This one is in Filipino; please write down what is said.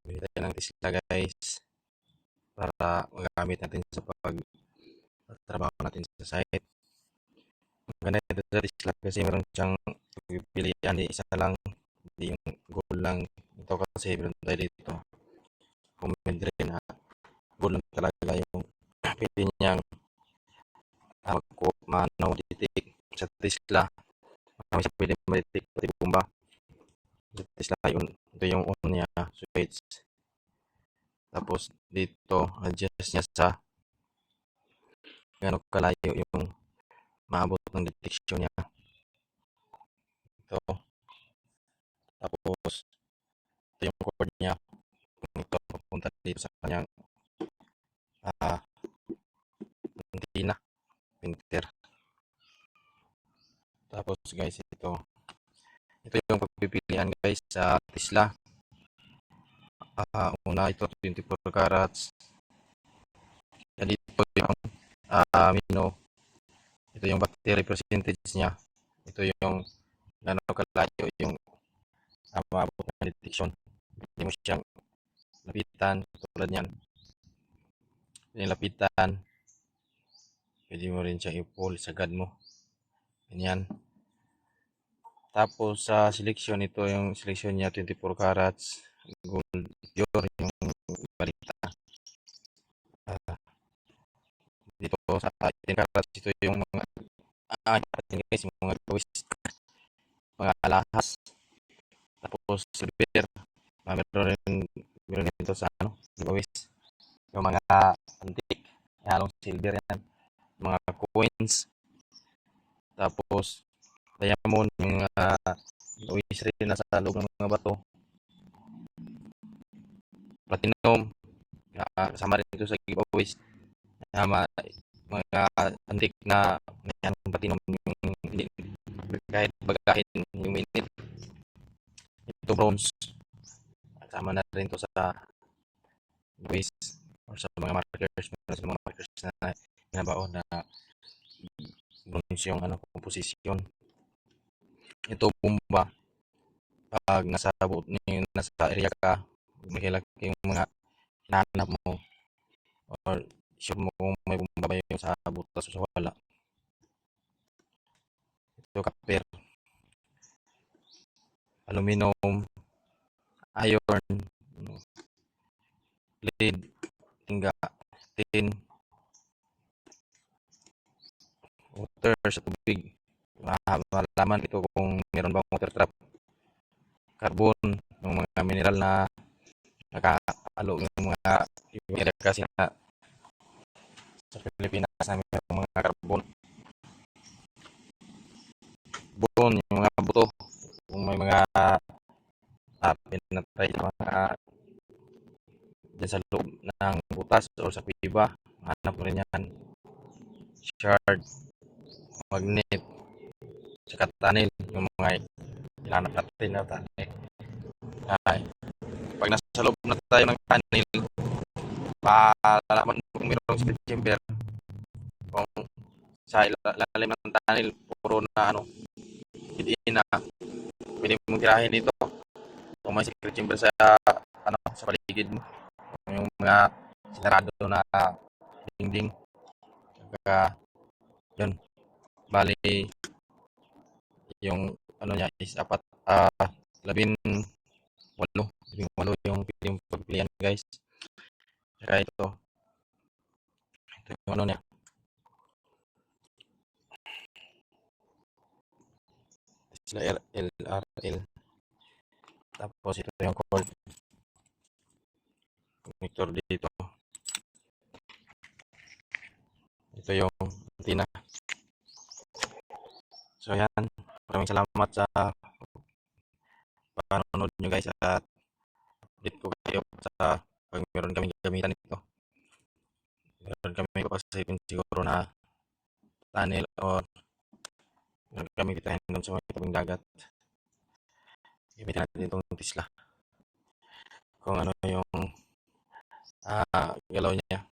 Bili tayo ng Tesla guys para magamit natin sa pag trabaho natin sa site. Maganda ito sa Tesla kasi meron siyang pagpipilian. Di isa lang hindi yung goal lang. Ito kasi meron tayo dito. Comment rin na goal lang talaga yung pili niyang uh, magko mano ditik sa Tesla marami siya pwede maditik pati bomba. Sa Tesla yun ito yung on niya switch tapos dito adjust niya sa gano'ng kalayo yung maabot ng detection niya. Ito. Tapos ito yung cord niya. Ito papunta dito sa kanyang uh, antenna printer. Tapos guys ito. Ito yung pagpipilian guys sa Tesla uh, una ito 24 carats. Yan dito yung uh, mino ito yung battery percentage niya. Ito yung gano'ng kalayo yung uh, maabot ng detection hindi mo siyang lapitan tulad niyan. Pwede lapitan. Pwede mo rin siyang i-pull sagad mo. Ganyan. Tapos sa uh, selection ito yung selection niya 24 carats gold pure yung balita. Uh, dito sa 18 carats ito yung mga ah, guys, yung mga gawis mga alahas. Tapos silver uh, meron rin meron dito sa ano gawis yung mga antique halong silver yan. Mga coins. Tapos diamond yung uh, gawis rin na sa loob ng mga bato platinum. Uh, kasama rin ito sa giveaways. Uh, mga, antique na yan platinum yung hindi kahit bagahin yung minute ito bronze. Kasama na rin to sa giveaways or sa mga markers. Sa mga markers na binabaon na bronze yung ano composition. Ito bomba pag nasa nasa area ka mahilak yung mga hinahanap mo. Or sure mo kung may bomba ba yung sa butas o sa wala. Ito copper aluminum iron lead tingga tin water sa tubig. Malaman ito kung meron bang water trap. Carbon yung mga mineral na nakakalo yung mga yung area kasi na sa Pilipinas na may mga carbon bone yung mga buto. Kung may mga uh, pinatry mga dyan sa loob ng butas o sa piba hanap mo rin yan. Shard magnet saka tunnel yung mga ilanap natin na ay nasa loob na tayo ng tunnel palalaman kung mayroong speed chamber. Kung sa ilalim ng tunnel puro na ano hindi na. Pwede mong tirahin dito kung may secret chamber sa ano sa paligid mo. Yung mga sinarado na dingding. Kaya yun. Bali yung ano niya is apat uh, labing walo labing walo yung, yung pagpilian guys. Kaya ito. Ito yung ano niya. Sila LRL tapos ito yung cord connector dito. Ito yung antenna so yan maraming salamat sa panonood nyo guys at update ko kayo sa pag meron kami gamitan ito meron kami papasipin siguro na tunnel or meron kami kitahin doon sa mga tabing dagat. Gamitin natin itong Tesla kung ano yung uh, galaw niya